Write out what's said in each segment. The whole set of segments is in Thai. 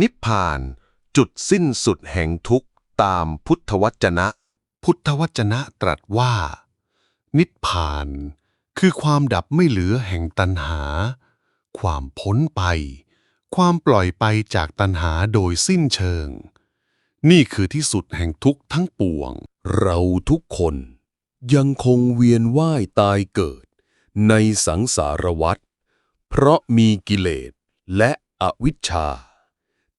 นิพพาน จุดสิ้นสุดแห่งทุกข์ตามพุทธวจนะ พุทธวจนะตรัสว่า นิพพาน คือความดับไม่เหลือแห่งตัณหา ความพ้นไป ความปล่อยไปจากตัณหาโดยสิ้นเชิง นี่คือที่สุดแห่งทุกข์ทั้งปวง เราทุกคน ยังคงเวียนว่ายตายเกิด ในสังสารวัฏเพราะมีกิเลสและอวิชชา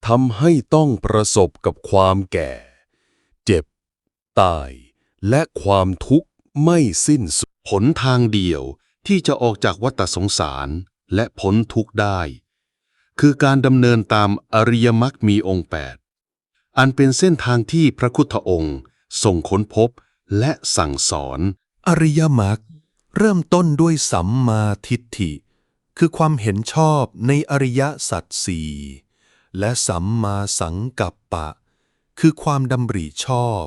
ทำให้ต้องประสบกับความแก่ เจ็บ ตาย และความทุกข์ไม่สิ้นสุดผลทางเดียวที่จะออกจากวัฏสงสารและพ้นทุกข์ได้ คือการดำเนินตามอริยมรรคมีองค์แปดอันเป็นเส้นทางที่พระพุทธองค์ทรงค้นพบและสั่งสอน อริยมรรคเริ่มต้นด้วยสัมมาทิฏฐิ คือความเห็นชอบในอริยสัจสี่ และสัมมาสังกัปปะ คือความดำริชอบ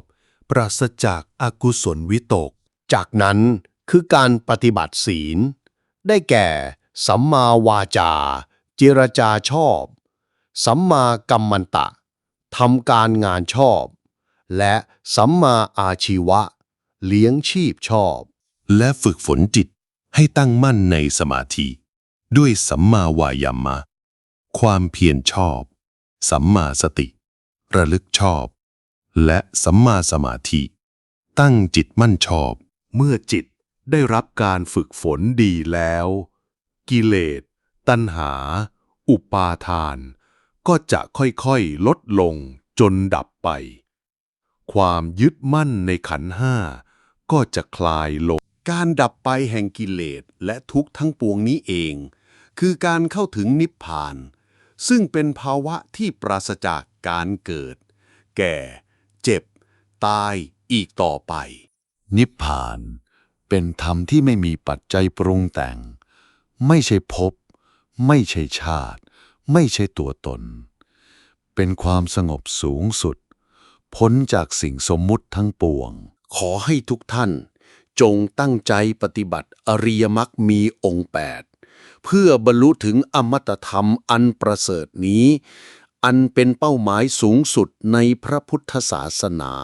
ปราศจากอากุศลวิตก จากนั้นคือการปฏิบัติศีล ได้แก่ สัมมาวาจา เจรจาชอบ สัมมากัมมันตะทำการงานชอบ และสัมมาอาชีวะ เลี้ยงชีพชอบ และฝึกฝนจิตให้ตั้งมั่นในสมาธิ ด้วยสัมมาวายามะ ความเพียรชอบ สัมมาสติ ระลึกชอบ และสัมมาสมาธิ ตั้งจิตมั่นชอบ เมื่อจิตได้รับการฝึกฝนดีแล้ว กิเลส ตัณหา อุปาทาน ก็จะค่อยๆ ลดลงจนดับไป ความยึดมั่นในขันห้าก็จะคลายลง การดับไปแห่งกิเลสและทุกข์ทั้งปวงนี้เอง คือการเข้าถึงนิพพาน ซึ่งเป็นภาวะที่ปราศจากการเกิด แก่ เจ็บ ตายอีกต่อไป นิพพาน เป็นธรรมที่ไม่มีปัจจัยปรุงแต่ง ไม่ใช่ภพไม่ใช่ชาติ ไม่ใช่ตัวตน เป็นความสงบสูงสุด พ้นจากสิ่งสมมุติทั้งปวง ขอให้ทุกท่าน จงตั้งใจปฏิบัติอริยมรรคมีองค์แปด เพื่อบรรลุถึงอมตะธรรมอันประเสริฐนี้ อันเป็นเป้าหมายสูงสุดในพระพุทธศาสนา